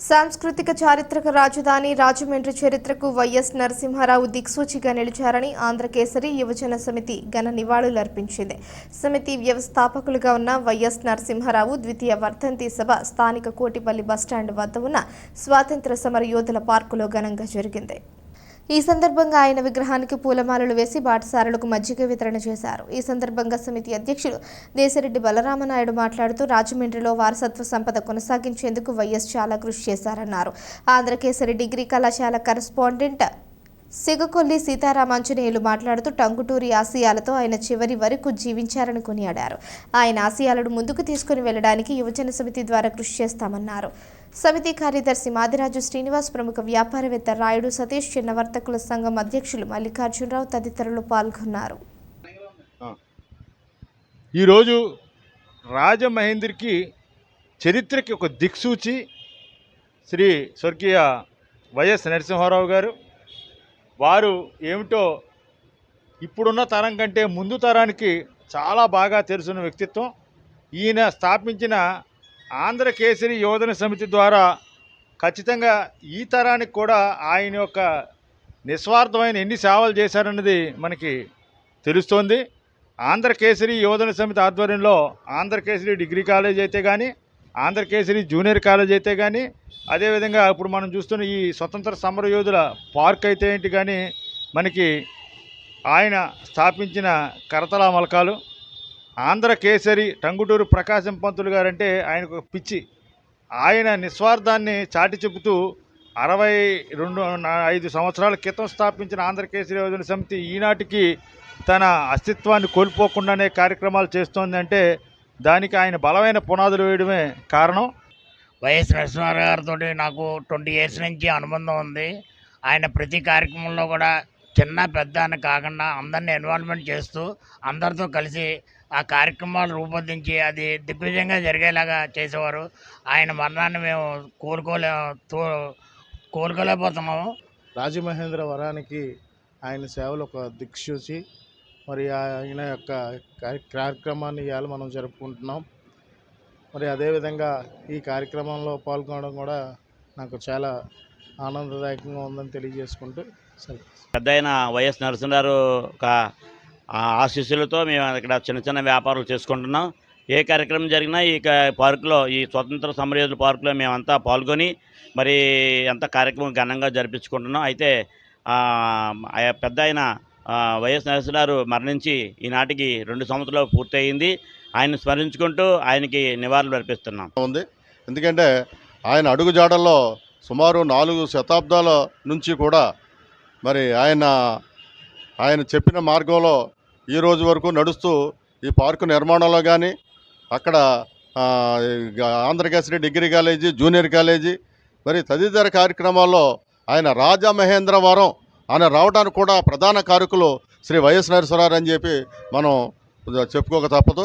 సాంస్కృతిక చారిత్రక రాజధాని రాజమండ్రి చరిత్రకు వైఎస్ నరసింహారావు దిక్సూచిగా నిలిచారని ఆంధ్రకేసరి యువజన సమితి ఘన నివాళులర్పించింది సమితి వ్యవస్థాపకులుగా ఉన్న వైఎస్ నరసింహారావు ద్వితీయ వర్ధంతి సభ స్థానిక కోటిపల్లి బస్టాండ్ వద్ద ఉన్న స్వాతంత్ర సమర యోధుల పార్కులో ఘనంగా జరిగింది. ఈ సందర్భంగా ఆయన విగ్రహానికి పూలమాలలు వేసి బాటసారులకు మజ్జిగ వితరణ చేశారు. ఈ సందర్భంగా సమితి అధ్యక్షులు దేశరెడ్డి బలరామనాయుడు మాట్లాడుతూ రాజమండ్రిలో వారసత్వ సంపద కొనసాగించేందుకు వైఎస్ చాలా కృషి చేశారన్నారు. ఆంధ్రకేసరి డిగ్రీ కళాశాల కరస్పాండెంట్ సిగకొల్లి సీతారామాంజనేయులు మాట్లాడుతూ టంగుటూరి ఆశయాలతో ఆయన చివరి వరకు జీవించారని కొనియాడారు. ఆయన ఆశయాలను ముందుకు తీసుకుని వెళ్ళడానికి యువజన సమితి ద్వారా కృషి చేస్తామన్నారు. సమితి కార్యదర్శి మాదిరాజు శ్రీనివాస్ ప్రముఖ వ్యాపారవేత్త రాయుడు సతీష్ చిన్న వర్తకుల సంఘం అధ్యక్షులు మల్లికార్జునరావు తదితరులు పాల్గొన్నారు. ఈరోజు రాజమహేంద్రికి చరిత్రకి ఒక దిక్సూచి శ్రీ స్వర్గీయ వైఎస్ నరసింహారావు గారు వారు ఏమిటో ఇప్పుడున్న తరం కంటే ముందు తరానికి చాలా బాగా తెలుసున్న వ్యక్తిత్వం. ఈయన స్థాపించిన ఆంధ్రకేసరి యోధన సమితి ద్వారా ఖచ్చితంగా ఈ తరానికి కూడా ఆయన యొక్క నిస్వార్థమైన ఎన్ని సేవలు చేశారన్నది మనకి తెలుస్తోంది. ఆంధ్రకేసరి యోధన సమితి ఆధ్వర్యంలో ఆంధ్రకేసరి డిగ్రీ కాలేజ్ అయితే కానీ ఆంధ్రకేసరి జూనియర్ కాలేజ్ అయితే కానీ అదేవిధంగా ఇప్పుడు మనం చూస్తున్న ఈ స్వతంత్ర సమర యోధుల పార్క్ అయితే ఏంటి కానీ మనకి ఆయన స్థాపించిన కరతలా మలకాలు ఆంధ్రకేసరి టంగుటూరు ప్రకాశం పంతులు గారంటే ఆయనకు పిచ్చి. ఆయన నిస్వార్థాన్ని చాటి చెబుతూ అరవై రెండు ఐదు సంవత్సరాల క్రితం స్థాపించిన ఆంధ్రకేసరి యోజన సమితి ఈనాటికి తన అస్తిత్వాన్ని కోల్పోకుండానే కార్యక్రమాలు చేస్తోందంటే దానికి ఆయన బలమైన పునాదులు వేయడమే కారణం. వైఎస్ నరసింహారావు గారితో నాకు ట్వంటీ ఇయర్స్ నుంచి అనుబంధం ఉంది. ఆయన ప్రతి కార్యక్రమంలో కూడా చిన్న పెద్ద అని కాకుండా అందరిని ఇన్వాల్వ్మెంట్ చేస్తూ అందరితో కలిసి ఆ కార్యక్రమాలు రూపొందించి అది దిగ్విజయంగా జరిగేలాగా చేసేవారు. ఆయన మరణాన్ని మేము కోలుకోలే తో కోలుకోలేకపోతున్నాము. రాజమహేంద్ర వరానికి ఆయన సేవలు ఒక దిక్సూచి. మరి ఆయన యొక్క కార్యక్రమాన్ని ఇవాళ మనం జరుపుకుంటున్నాం. మరి అదేవిధంగా ఈ కార్యక్రమంలో పాల్గొనడం కూడా నాకు చాలా ఆనందదాయకంగా ఉందని తెలియజేసుకుంటూ సరే పెద్ద అయిన వైఎస్ నరసింహారావు ఒక ఆశీస్సులతో మేము ఇక్కడ చిన్న చిన్న వ్యాపారాలు చేసుకుంటున్నాం. ఏ కార్యక్రమం జరిగినా ఈ క- పార్కులో ఈ స్వతంత్ర సమరయోధుల పార్కులో మేమంతా పాల్గొని మరి ఎంత కార్యక్రమం ఘనంగా జరిపించుకుంటున్నాం. అయితే ఆ, పెద్ద అయిన వైఎస్ నరసింహారావు మరణించి ఈనాటికి రెండు సంవత్సరాలు పూర్తయింది. ఆయన స్మరించుకుంటూ ఆయనకి నివాళులు అర్పిస్తున్నాం. ఉంది. ఎందుకంటే ఆయన అడుగుజాడల్లో సుమారు నాలుగు శతాబ్దాల నుంచి కూడా మరి ఆయన ఆయన చెప్పిన మార్గంలో ఈ రోజు వరకు నడుస్తూ ఈ పార్కు నిర్మాణంలో కానీ అక్కడ Andhrakesari Andhrakesari degree college junior college మరి తదితర కార్యక్రమాల్లో ఆయన రాజమహేంద్రవరం ఆయన రావడానికి కూడా ప్రధాన కారకులు శ్రీ వైఎస్ నరసింహారావు అని చెప్పి మనం చెప్పుకోక తప్పదు.